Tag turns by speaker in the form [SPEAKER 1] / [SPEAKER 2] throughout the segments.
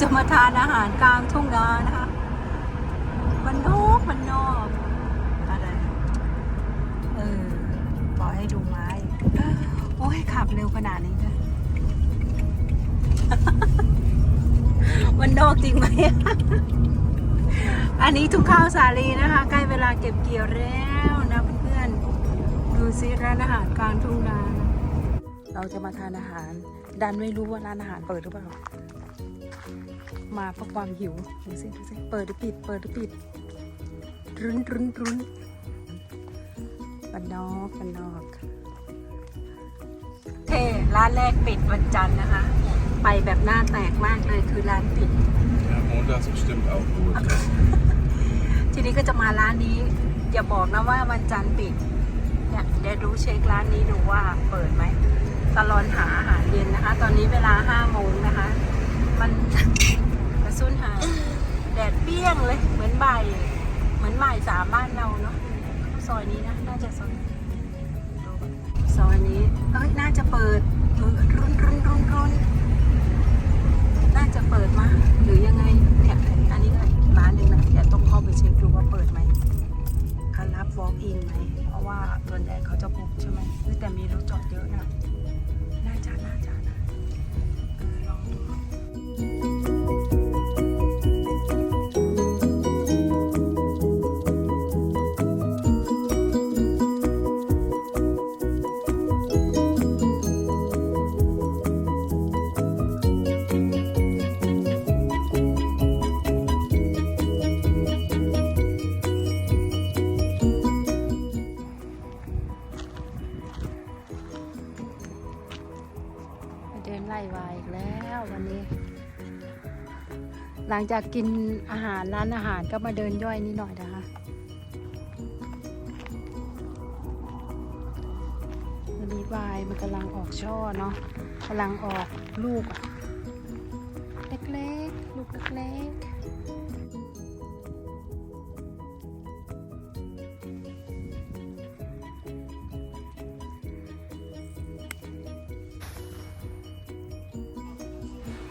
[SPEAKER 1] จะมาทานอาหารกลางทุ่งนานะคะมันนอกมันนอกอะไรเออปล่อยให้ดูไม้โอ้ยขับเร็วขนาดนี้นะมันนอกจริงไหม อันนี้ทุ่งข้าวสาลีนะคะ ใกล้เวลาเก็บเกี่ยวแล้วนะเพื่อนๆ ดูซิร้านอาหารกลางทุ่งนานเราจะมาทานอาหาร ดันไม่รู้ว่าร้านอาหารเปิดหรือเปล่า มาเพราะความหิวดูสิดูสิเปิดหรือปิด เปิดหรือปิดรุนรุนรุนบันนอกบันนอกเท่ร้านแรกปิดวันจันทร์นะคะ ไปแบบหน้าแตกมากเลยคือร้านปิด
[SPEAKER 2] Ja, montags bestimmt auch gut.
[SPEAKER 1] ทีนี้ก็จะมาร้านนี้ อย่าบอกนะว่าวันจันทร์ปิดเนี่ยเดี๋ยวดูเช็คร้านนี้ดูว่าเปิดไหมตลอนหาอาหารเย็นนะคะ ตอนนี้เวลาห้าโมงนะคะ มันุนหาแดดเปรี้ยงเลย เหมือนบ่ายเหมือนบ่ายสามบ้านเราเนาะซอยนี้นะน่าจะซอยนซอยนี้เอ้ยน่าจะเปิดรุนรุนรุนรุนรุนน่าจะเปิดมาหรือยังไงเนี่ยอันนี้ก็อีกร้านหนึ่งนะเดี๋ยวต้องเข้าไปเช็คดูว่าเปิดไหมเขารับ walk in ไหมเพราะว่าส่วนใหญ่เขาจะบุกใช่ไหมแต่มีรถจอดเยอะนะน่าจะน่าจะ มไล่วายอีกแล้ววันนี้ หลังจากกินอาหารร้านอาหารก็มาเดินย่อยนิดหน่อยนะคะวันนี้วายมันกำลังออกช่อเนาะกำลังออกลูกเล็กๆ ลูกเล็กๆ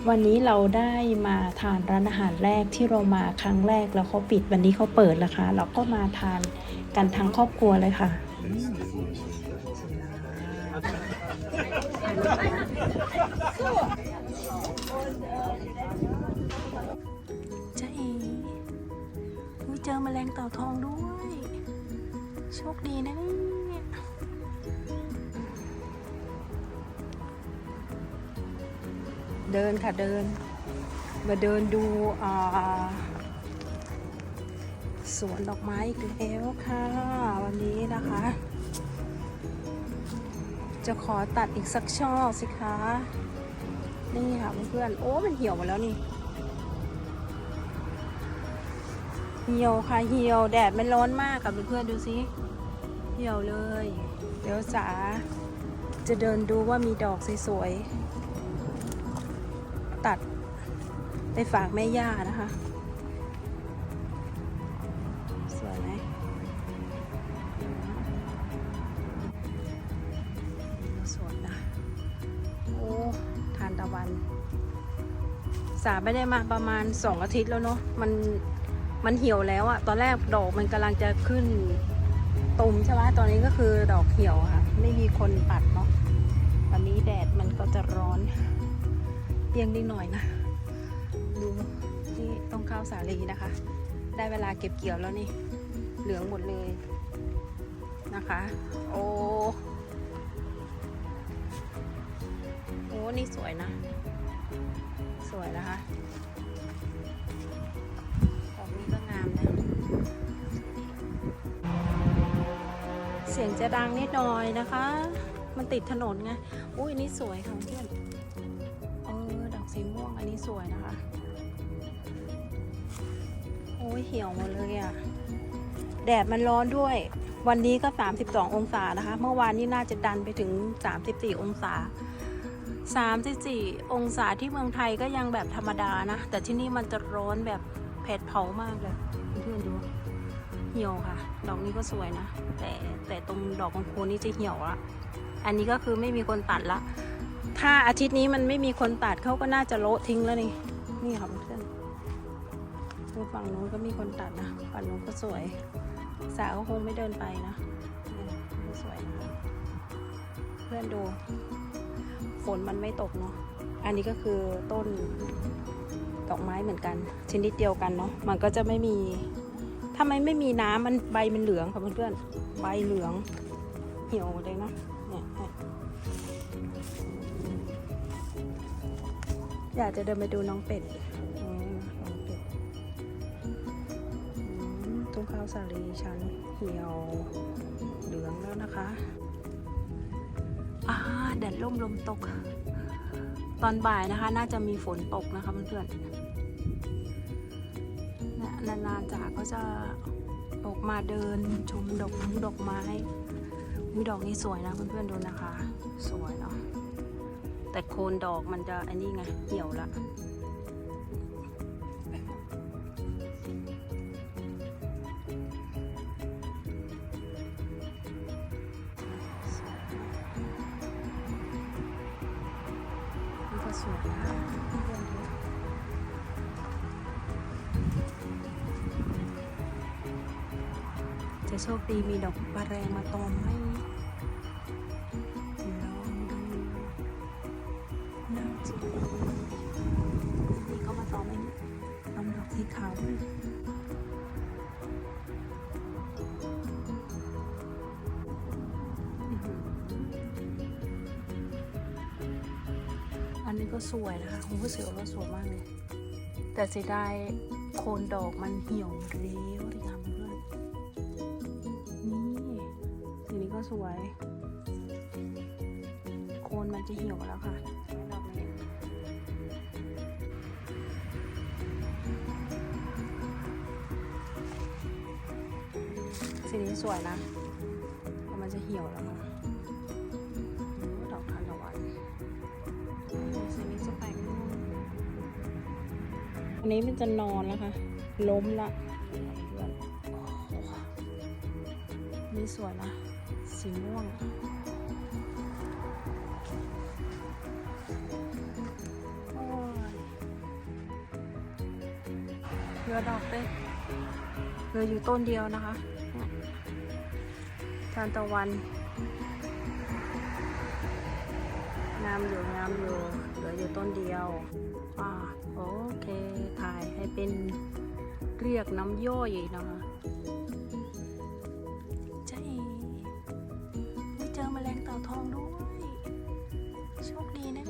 [SPEAKER 1] วันนี้เราได้มาทานร้านอาหารแรกที่เรามาครั้งแรกแล้วเขาปิดวันนี้เขาเปิดแล้วค่ะเราก็มาทานกันทั้งครอบครัวเลยค่ะจะเออุ๊เจอแมลงเต่าทองด้วย โชคดีนะ เดินค่ะเดิน มาเดินดูสวนดอกไม้อีกแล้วค่ะ วันนี้นะคะ จะขอตัดอีกสักช่อสิคะ นี่ค่ะเพื่อนๆโอ้มันเหี่ยวหมดแล้วนี่ เหี่ยวค่ะเหี่ยวแดดมันร้อนมากกับเพื่อนๆดูสิเหี่ยวเลย เดี๋ยวสาจะเดินดูว่ามีดอกสวยๆ ตัดไปฝากแม่ย่านะคะ สวยไหมสวยนะ โอ้ ทานตะวัน สาไม่ได้มาประมาณสองอาทิตย์แล้วเนาะ มัน มันเหี่ยวแล้วอะตอนแรกดอกมันกำลังจะขึ้นตุ่มใช่ไหมตอนนี้ก็คือดอกเหี่ยวค่ะ ไม่มีคนปัด เพียงนิดหน่อยนะ ดูนี่ต้องข้าวสาลีนะคะ ได้เวลาเก็บเกี่ยวแล้วนี่ เหลืองหมดเลยนะคะ โอ้โอ้นี่สวยนะ สวยนะคะดอกนี้ก็งามนะเสียงจะดังนิดหน่อยนะคะ มันติดถนนไง อุ้ยนนี้สวยค่ะเพื่อน สวยนะคะ โอ้ยเหี่ยวหมดเลยอะ่ะ แดดมันร้อนด้วย วันนี้ก็ 32 องศานะคะ เมื่อวานนี้น่าจะดันไปถึง 34 องศา 34 องศาที่เมืองไทยก็ยังแบบธรรมดานะ แต่ที่นี่มันจะร้อนแบบเผ็ดเผามากเลยเพื่อนๆดูเหี่ยวค่ะ ดอกนี้ก็สวยนะ แต่แต่ตรงดอกบางโคนนี่จะเหี่ยวละ อันนี้ก็คือไม่มีคนตัดละ ถ้าอาทิตย์นี้มันไม่มีคนตัดเขาก็น่าจะโละทิ้งแล้วนี่นี่ค่ะเพื่อนดูฝั่งนู้นก็มีคนตัดนะฝั่งนู้นก็สวยสาวก็คงไม่เดินไปนะนี่สวยนะเพื่อนดู ฝนมันไม่ตกเนาะอันนี้ก็คือต้นดอกไม้เหมือนกันชนิดเดียวกันเนาะมันก็จะไม่มีถ้ามันไม่มีน้ำมันใบมันเหลืองค่ะเพื่อนๆใบเหลืองเหี่ยวเลยนะ อยากจะเดินไปดูน้องเป็ดอืมน้องเป็ดอืมทุ่งข้าวสาลีชั้นเหี่ยวเหลืองแล้วนะคะอ่าแดดร่มลมตก ตอนบ่ายนะคะ น่าจะมีฝนตกนะคะเพื่อนๆเนี่ยนานๆจากก็จะออกมาเดินชมดอกมงดอกไม้มีดอกนี้สวยนะเพื่อนๆดูนะคะ สวยเนาะ แต่โคนดอกมันจะอันนี้ไงเหี่ยวละสวยนะเพื่อนๆดูจะโชคดีมีดอกบาแรงมาตอมไห อันนี้ก็สวยนะคะผมก็เสือว่าสวยมากเลย แต่เสียดายโคนดอกมันเหี่ยวเร็วเลยค่ะเพื่อนนี่สีนี้ก็สวย โคนมันจะเหี่ยวแล้วค่ะ สีนี้สวยนะแต่มันจะเหี่ยวแล้วค่ะอืมดอกทานตะวันสีนี้จะแปลกมากอันนี้มันจะนอนแล้วค่ะ ล้มละนี่สวยนะ สีม่วงเหลือดอกเต้เหลืออยู่ต้นเดียวนะคะานตะวัน งามอยู่งามอยู่ เหลืออยู่ต้นเดียว อ่าโอเค ถ่ายให้เป็นเรียกน้ำย่อยนะะใช่เจอแมลงเต่าทองด้วย โชคดีนะ